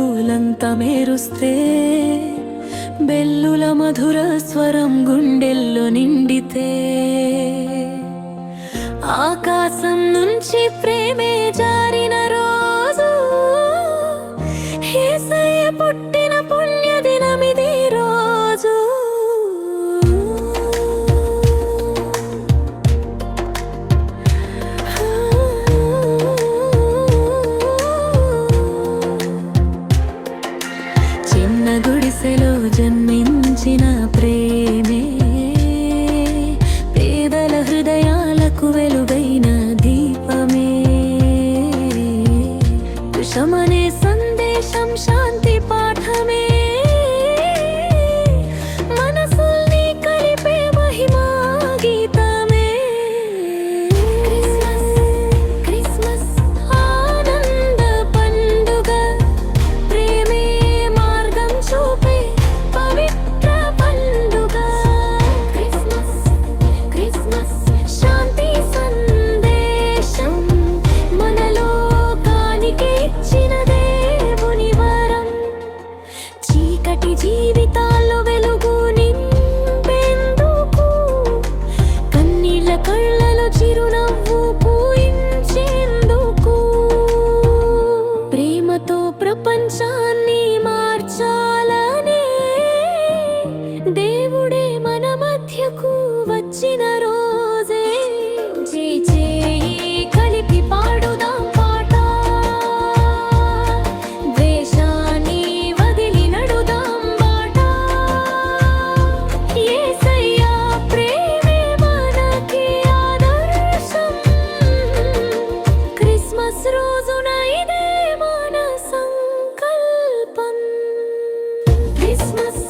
వస్తే బెల్లుల మధుర స్వరం గుండెల్లో నిండితే ఆకాశం నుంచి ప్రేమే జారిన ఆశలో జన్మించిన ప్రేమే. పేదల హృదయాలకు వెలుగైన దీపమే. కుశమనే చీకటి జీవితాల్లో వెలుగు నింపేందుకు. కన్నీళ్ళ కళ్ళలో చిరునవ్వు పూయించేందుకు. ప్రేమతో ప్రపంచాన్ని మార్చాలనే దేవుడే మన మధ్యకు వచ్చిన Christmas.